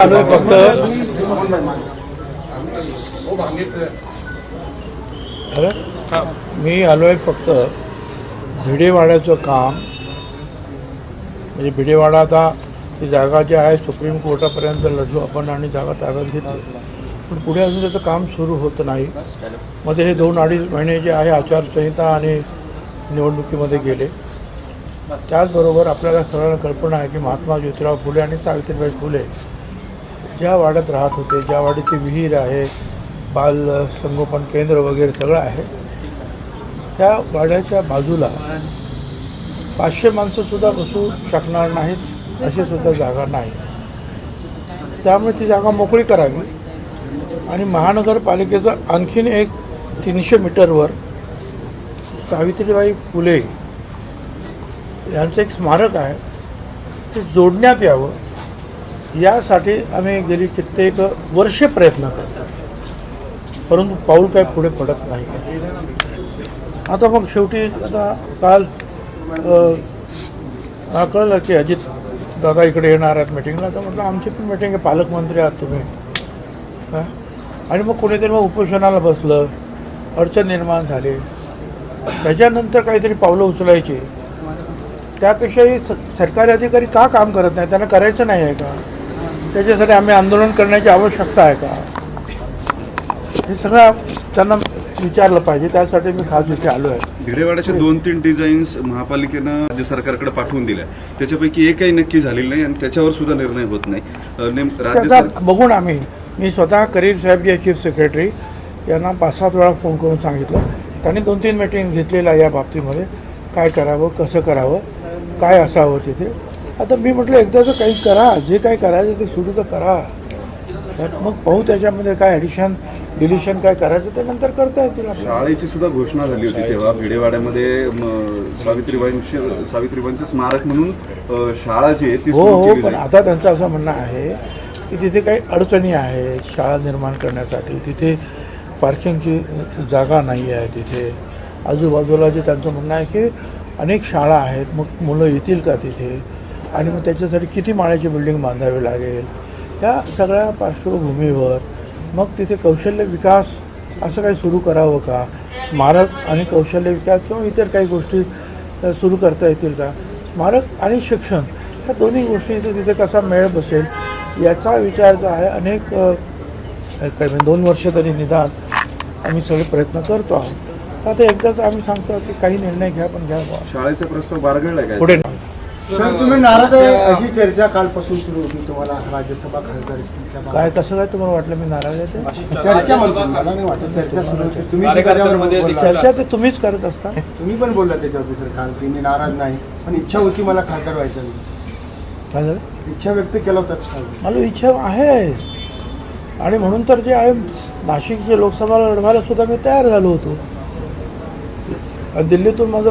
आलोय फक्त. मी आलोय फक्त भिडेवाड्याचं काम. म्हणजे भिडेवाडा आता ती जागा जी आहे सुप्रीम कोर्टापर्यंत लढलो आपण आणि जागा ताब्यात घेतली. पण पुढे अजून त्याचं काम सुरू होत नाही. मध्ये हे दोन अडीच महिने जे आहे आचारसंहिता आणि निवडणुकीमध्ये गेले. त्याचबरोबर आपल्याला सगळ्यांना कल्पना आहे की महात्मा ज्योतिराव फुले आणि सावित्रीबाई फुले ज्या वाड्यात राहत होते ज्या वाड्याची विहीर आहे बाल संगोपन केंद्र वगैरे सगळं आहे त्या वाड्याच्या बाजूला पाचशे माणसंसुद्धा बसू शकणार नाहीत अशी सुद्धा जागा नाही. त्यामुळे ती जागा मोकळी करावी. आणि महानगरपालिकेचं आणखीन एक तीनशे मीटरवर सावित्रीबाई फुले यांचं एक स्मारक आहे ते जोडण्यात यावं. यासाठी आम्ही गेली कित्येक वर्ष प्रयत्न करतो परंतु पाऊल काय पुढे पडत नाही. आता मग शेवटी आता काल कळलं की अजित दादा इकडे येणार आहेत मिटिंगला तर म्हटलं आमची पण मिटिंग आहे पालकमंत्री आहात तुम्ही. आणि मग कोणीतरी मग उपोषणाला बसलं अडचण निर्माण झाली. त्याच्यानंतर काहीतरी पावलं उचलायची. त्यापेक्षाही स- सरकारी अधिकारी का काम करत नाही त्यांना करायचं नाही आहे का? त्याच्यासाठी आम्ही आंदोलन करण्याची आवश्यकता आहे का? हे सगळं त्यांना विचारलं पाहिजे. त्यासाठी मी खास इथे आलो आहे भिडेवाड्याच्या दोन तीन डिझाईन्स महापालिकेनं राज्य सरकारकडे पाठवून दिल्या त्याच्यापैकी एकही नक्की झालेली नाही आणि त्याच्यावर सुद्धा निर्णय होत नाही. अं, नेम राज्य त्याचा सरकार बघून आम्ही मी स्वतः करीर साहेब जे चीफ सेक्रेटरी यांना पाच सात वेळा फोन करून सांगितलं. त्यांनी दोन तीन मीटिंग घेतलेलं आहे या बाबतीमध्ये. काय करावं कसं करावं काय असावं तिथे? आता मी म्हटलं एकदाचं काही करा जे काही करायचं ते सुरू तर करा. तर मग पाहू त्याच्यामध्ये काय ॲडिशन डिलिशन काय करायचं ते नंतर करता येतील शाळेची सुद्धा घोषणा झाली होती तेव्हा भिडेवाड्यामध्ये सावित्रीबाईंची सावित्रीबाईंचं स्मारक म्हणून शाळा जी आहे ती हो हो पण. आता त्यांचं असं म्हणणं आहे की तिथे काही अडचणी आहेत शाळा निर्माण करण्यासाठी. तिथे पार्किंगची जागा नाही आहे तिथे. आजूबाजूला जे त्यांचं म्हणणं आहे की अनेक शाळा आहेत मग मुलं येतील का तिथे? आणि मग त्याच्यासाठी किती माळ्याची बिल्डिंग बांधावी लागेल? या सगळ्या पार्श्वभूमीवर मग तिथे कौशल्य विकास असं काही सुरू करावं का? स्मारक आणि कौशल्य विकास किंवा इतर काही गोष्टी सुरू करता येतील का? स्मारक आणि शिक्षण या दोन्ही गोष्टींचा तिथे कसा मेळ बसेल याचा विचार जो आहे अनेक काय म्हणजे दोन वर्ष तरी निदान आम्ही सगळे प्रयत्न करतो आहोत. आता एकदाच आम्ही सांगतो की काही निर्णय घ्या पण घ्या. शाळेचा प्रस्ताव बारगळलाय काय? पुढे सर तुम्ही नाराज आहे अशी चर्चा कालपासून सुरू होती तुम्हाला राज्यसभा बाबतीत. काय कसं काय तुम्हाला वाटलं मी नाराज आहे ते? चर्चा म्हणतो मला नाही वाटत चर्चा सुरू होती तुम्ही बोलला. चर्चा ते तुम्हीच करत असता तुम्ही पण बोलला त्याच्यावरती सर काल की मी नाराज नाही पण इच्छा होती मला खासदार व्हायचं. काय झालं इच्छा व्यक्त केला होता काल. मला इच्छा आहे आणि म्हणून तर जे आहे नाशिकचे लोकसभा लढवायला सुद्धा मी तयार झालो होतो आणि दिल्लीतून माझं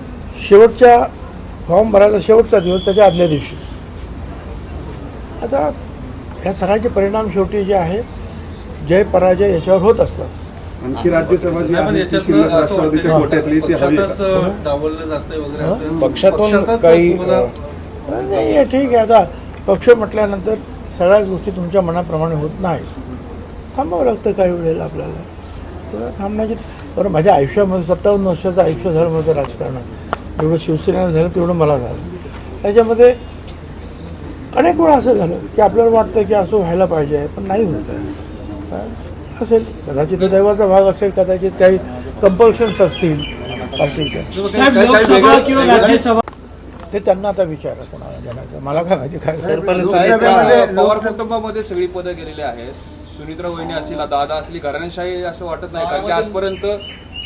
शेवटच्या फॉर्म भरायचा शेवटचा दिवस त्याच्या आदल्या दिवशी. आता या सगळ्याचे परिणाम शेवटी जे आहे जय पराजय याच्यावर होत असतात. आणखी राज्यसभा. पक्षातून काही, नाही हे ठीक आहे. आता पक्ष म्हटल्यानंतर सगळ्याच गोष्टी तुमच्या मनाप्रमाणे होत नाही. थांबावं लागतं काही वेळेला आपल्याला. तर थांबण्याची बरं माझ्या आयुष्यामध्ये सत्तावन्न वर्षाचं आयुष्य झालं माझं राजकारणात जेवढं शिवसेनेला झालं तेवढं मला झालं. त्याच्यामध्ये अनेक वेळा असं झालं की आपल्याला वाटतं की असं व्हायला पाहिजे पण नाही होत? असेल. कदाचित दैवाचा भाग असेल कदाचित काही कंपल्शन्स असतील. पार्टीच्या ते त्यांना आता विचारा कोणाला जनाचं मला काय माहिती काय पवार कुटुंबामध्ये सगळी पदं गेलेली आहेत. सुनित्रा वहिनी असतील दादा असली घराणेशाही असं वाटत नाही कारण की आजपर्यंत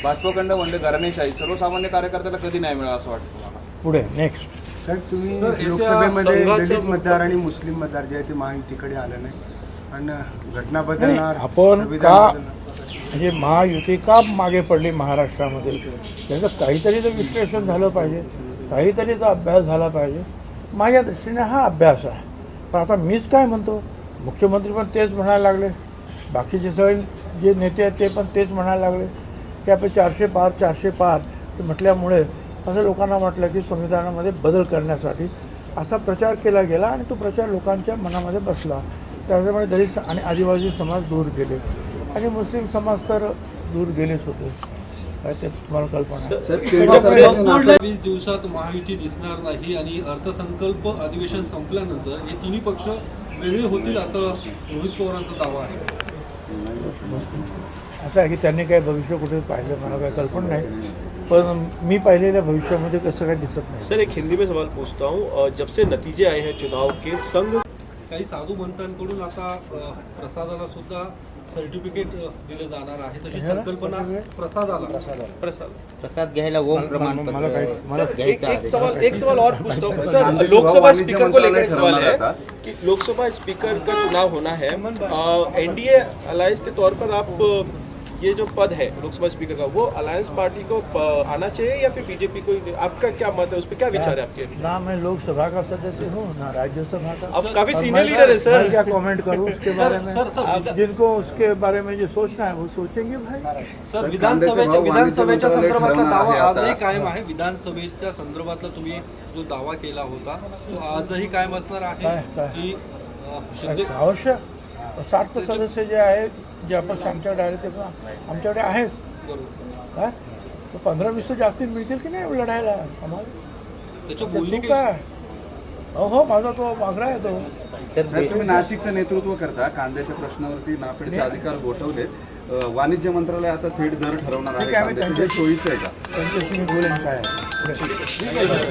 भाजपकडनं म्हणलं घराणेशाही सर्वसामान्य कार्यकर्त्याला कधी नाही मिळालं असं वाटतं मला पुढे नेक्स्ट साहेब तुम्ही सर, याच्या लोकसभेमध्ये दलित मतदार आणि मुस्लिम मतदार जे आहे ते महायुतीकडे आले नाही. आणि घटना नाही, बदलणार आपण संविधान का बदलणार. म्हणजे महायुती का मागे पडली महाराष्ट्रामध्ये? त्याचं काहीतरी तर विश्लेषण झालं पाहिजे. काहीतरी तर अभ्यास झाला पाहिजे. माझ्या दृष्टीने हा अभ्यास आहे. पण आता मीच काय म्हणतो? मुख्यमंत्री पण तेच म्हणायला लागले. बाकीचे सगळे जे नेते आहेत ते पण तेच म्हणायला लागले. की आपण चारशे पार चारशे पार ते म्हटल्यामुळे असं लोकांना वाटलं की संविधानामध्ये बदल करण्यासाठी असा प्रचार केला गेला आणि तो प्रचार लोकांच्या मनामध्ये बसला. त्याच्यामुळे दलित आणि आदिवासी समाज दूर गेले. आणि मुस्लिम समाज तर दूर गेलेच होते. काय ते तुम्हाला कल्पना आहे? वीस दिवसात महायुती दिसणार नाही आणि अर्थसंकल्प अधिवेशन संपल्यानंतर हे तिन्ही पक्ष वेगळे होतील असं रोहित पवारांचा दावा आहे. आहे की त्यांनी काही भविष्य कुठे पाहिलं मला काही कल्पना नाही। पण मी पाहिलेल्या भविष्यामध्ये कसं काही दिसत नाही। सर एक हिंदी में सवाल पूछता हूँ जब से नतीजे आए हैं चुनाव के संघ काही साधू मंतांकडून आता अ, प्रसादाला सुद्धा सर्टिफिकेट अ, दिले जाणार आहे. तशी संकल्पना प्रसादाला. प्रसाद. प्रसाद घ्यायला ओम प्रमाणपत्र काही मला सर एक, एक सवाल एक सवाल और पूछता हूँ. सर लोकसभा स्पीकर को लेकर एक सवाल है कि लोकसभा स्पीकर का चुनाव होना है। एनडीए अलायंस के तौर पर आप अ, ये जो पद है लोकसभा स्पीकर का वो अलायंस पार्टी को आना चाहिए या फिर बीजेपी को आपका क्या मत है? उस पर क्या विचार है आपके? ना मैं लोकसभा का सदस्य हूँ ना राज्यसभा का। आप काफ़ी सीनियर लीडर है सर क्या कमेंट करूँ उसके बारे में? जिनको उसके बारे में जो सोचना है वो सोचेंगे भाई। सर विधानसभेच्या भाव विधानसभेच्या संदर्भातला दावा आजही कायम आहे. विधानसभेच्या संदर्भातला तुम्ही जो दावा केला होता तो आजही कायम असणार आहे? की अवश्य साठ सदस्य जे आहेत जे आपण आमच्याकडे आहे ते पण आमच्याकडे आहेत. काय तर पंधरा वीस तर जास्तीत मिळतील की नाही लढायला? आम्हाला? काय हो हो माझा तो वागरा आहे तो. साहेब तुम्ही नाशिकचं नेतृत्व करता. कांद्याच्या प्रश्नावरती नाफेडचे अधिकार गोठवले वाणिज्य मंत्रालय आता थेट दर ठरवणार आहे सोयीचं आहे का? त्यांच्याशी मी बोलेन काय. आहे.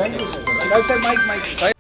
Thank you sir